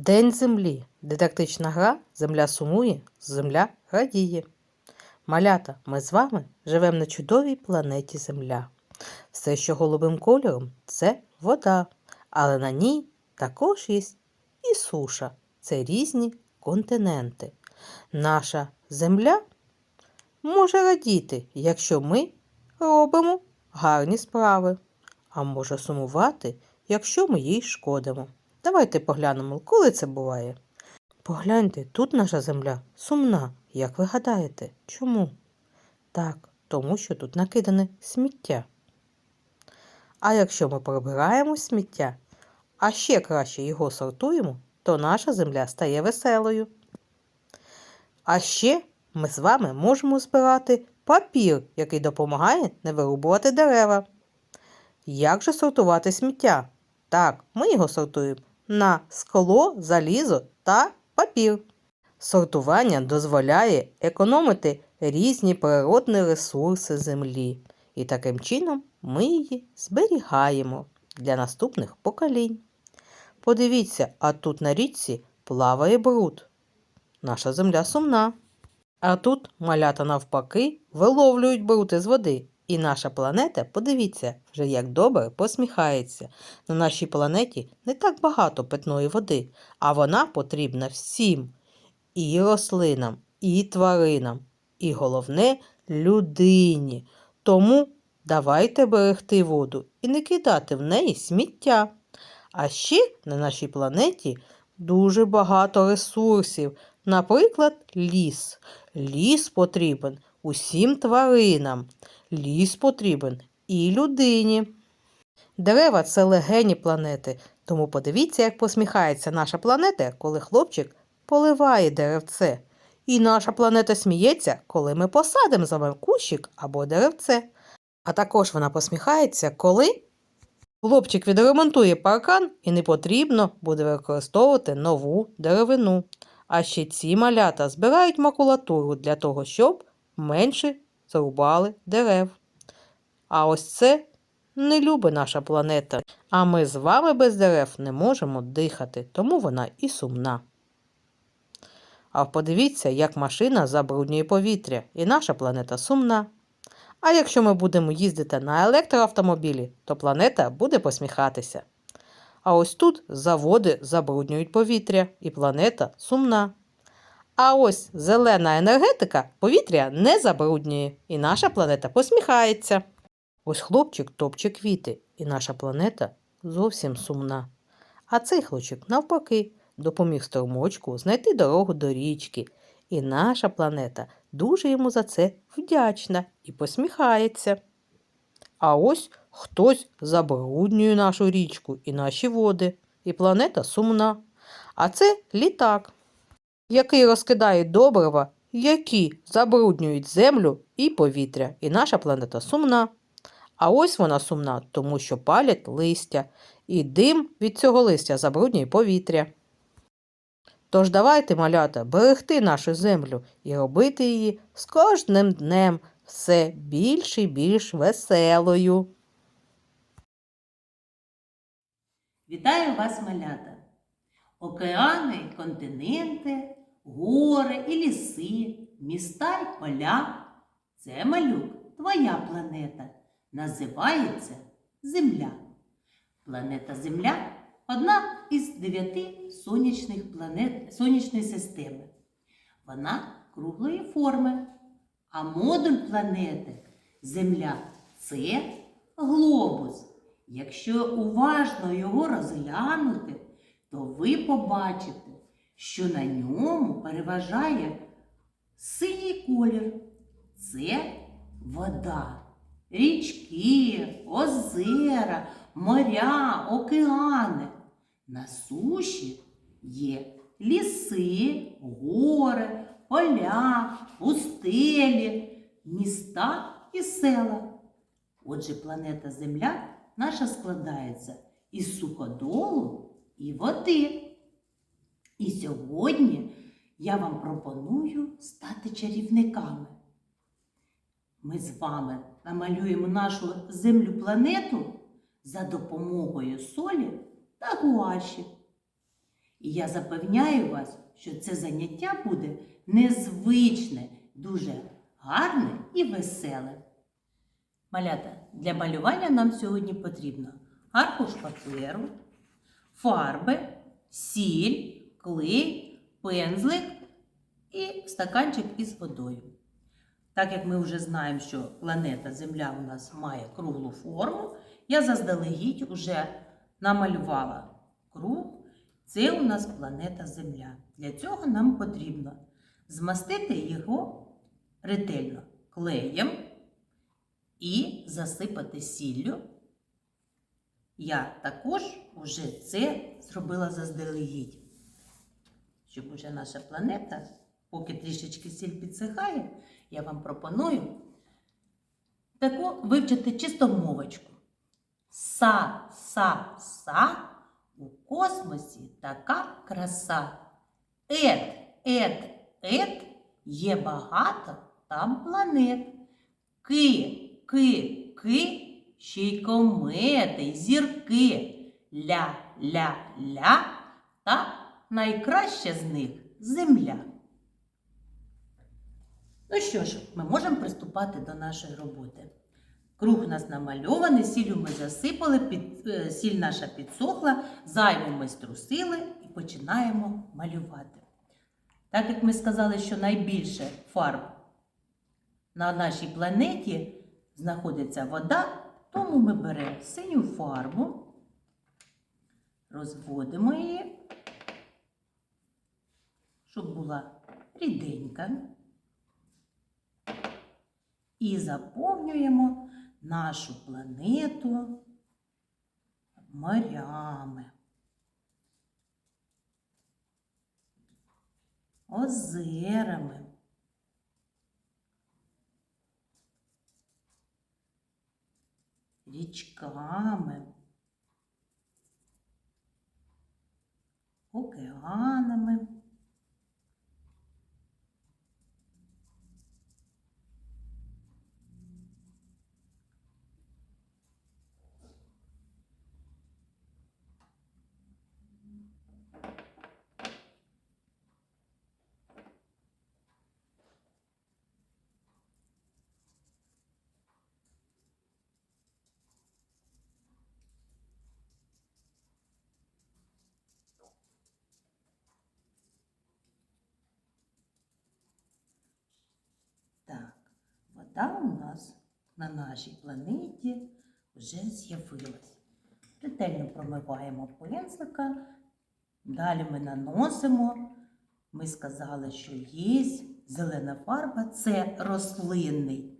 День землі. Дидактична гра Земля сумує, земля радіє. Малята, ми з вами живемо на чудовій планеті Земля. Все, що голубим кольором, це вода, але на ній також є і суша. Це різні континенти. Наша земля може радіти, якщо ми робимо гарні справи, а може сумувати, якщо ми їй шкодимо. Давайте поглянемо, коли це буває. Погляньте, тут наша земля сумна. Як ви гадаєте, чому? Так, тому що тут накидане сміття. А якщо ми прибираємо сміття, а ще краще його сортуємо, то наша земля стає веселою. А ще ми з вами можемо збирати папір, який допомагає не вирубувати дерева. Як же сортувати сміття? Так, ми його сортуємо на скло, залізо та папір. Сортування дозволяє економити різні природні ресурси землі, і таким чином ми її зберігаємо для наступних поколінь. Подивіться, а тут на річці плаває бруд. Наша земля сумна. А тут малята навпаки виловлюють бруд із води. І наша планета, подивіться, вже як добре посміхається. На нашій планеті не так багато питної води, а вона потрібна всім і рослинам, і тваринам, і головне людині. Тому давайте берегти воду і не кидати в неї сміття. А ще на нашій планеті дуже багато ресурсів, наприклад, ліс. Ліс потрібен усім тваринам. Ліс потрібен і людині. Дерева це легені планети, тому подивіться, як посміхається наша планета, коли хлопчик поливає деревце. І наша планета сміється, коли ми посадимо з вами кущик або деревце. А також вона посміхається, коли хлопчик відремонтує паркан і не потрібно буде використовувати нову деревину. А ще ці малята збирають макулатуру для того, щоб менше зрубали дерев. А ось це не любить наша планета. А ми з вами без дерев не можемо дихати, тому вона і сумна. А подивіться, як машина забруднює повітря, і наша планета сумна. А якщо ми будемо їздити на електроавтомобілі, то планета буде посміхатися. А ось тут заводи забруднюють повітря, і планета сумна. А ось зелена енергетика повітря не забруднює, і наша планета посміхається. Ось хлопчик топче квіти, і наша планета зовсім сумна. А цей хлопчик, навпаки, допоміг струмочку знайти дорогу до річки, і наша планета дуже йому за це вдячна і посміхається. А ось хтось забруднює нашу річку і наші води, і планета сумна. А це літак, який розкидає добрива, які забруднюють землю і повітря, і наша планета сумна. А ось вона сумна, тому що палять листя, і дим від цього листя забруднює повітря. Тож давайте, малята, берегти нашу землю і робити її з кожним днем все більш і більш веселою. Вітаю вас, малята! Океани, континенти, гори і ліси, міста й поля. Це малюк, твоя планета. Називається Земля. Планета Земля одна із дев'яти сонячних планет сонячної системи. Вона круглої форми, а модуль планети Земля це глобус. Якщо уважно його розглянути, то ви побачите, що на ньому переважає синій колір. Це вода, річки, озера, моря, океани. На суші є ліси, гори, поля, пустелі, міста і села. Отже, планета Земля наша складається із суходолу і води. І сьогодні я вам пропоную стати чарівниками. Ми з вами намалюємо нашу землю планету за допомогою солі та гуаші. І я запевняю вас, що це заняття буде незвичне, дуже гарне і веселе. Малята, для малювання нам сьогодні потрібно аркуш паперу, фарби, сіль, клей, пензлик і стаканчик із водою. Так як ми вже знаємо, що планета Земля у нас має круглу форму, я заздалегідь уже намалювала круг. Це у нас планета Земля. Для цього нам потрібно змастити його ретельно клеєм і засипати сіллю. Я також уже це зробила заздалегідь, щоб уже наша планета, поки трішечки сіль підсихає, я вам пропоную таку вивчити чистомовочку. Са, са, са, у космосі така краса. Ет, ет, ет, є багато там планет. Ки, ки, ки, ще й комети, зірки. Ля, ля, ля, та найкраща з них земля. Ну що ж, ми можемо приступати до нашої роботи. Круг у нас намальований, сіллю ми засипали, під, е, сіль наша підсохла, зайву ми струсили і починаємо малювати. Так як ми сказали, що найбільше фарб на нашій планеті знаходиться вода, тому ми беремо синю фарбу, розводимо її, щоб була ріденька. І заповнюємо нашу планету морями, озерами, річками, океанами. Так, вода у нас на нашій планеті вже з'явилась. Ретельно промиваємо пензлика. Далі ми наносимо. Ми сказали, що є зелена фарба це рослинний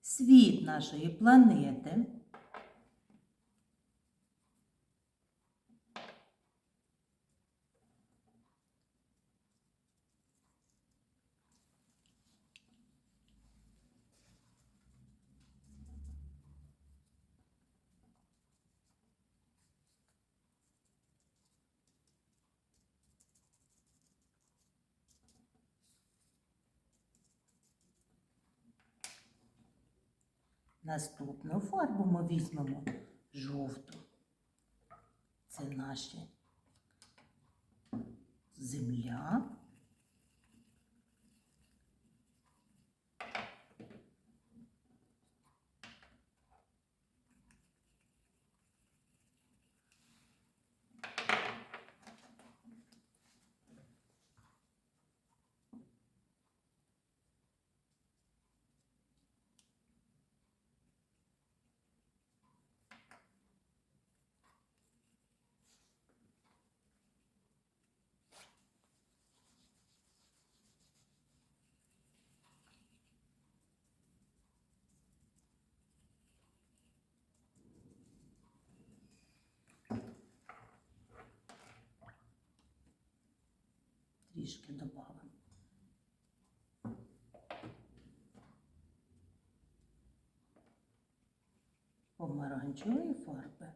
світ нашої планети. Наступну фарбу ми візьмемо жовту. Це наша земля. Трішки додамо. Помаранчевої фарби.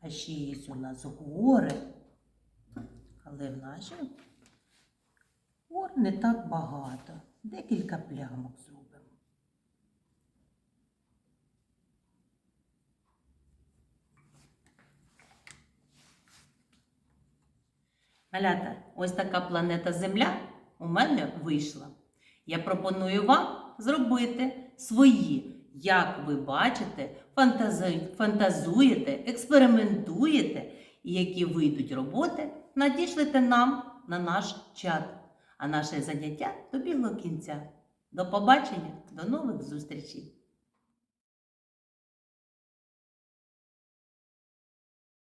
А ще є у нас гори, але в нашій гор не так багато. Декілька плямок зробимо. Малята, ось така планета Земля у мене вийшла. Я пропоную вам зробити свої. Як ви бачите, фантазуєте, експериментуєте, і які вийдуть роботи, надішлите нам на наш чат. А наше заняття добігло кінця. До побачення, до нових зустрічей!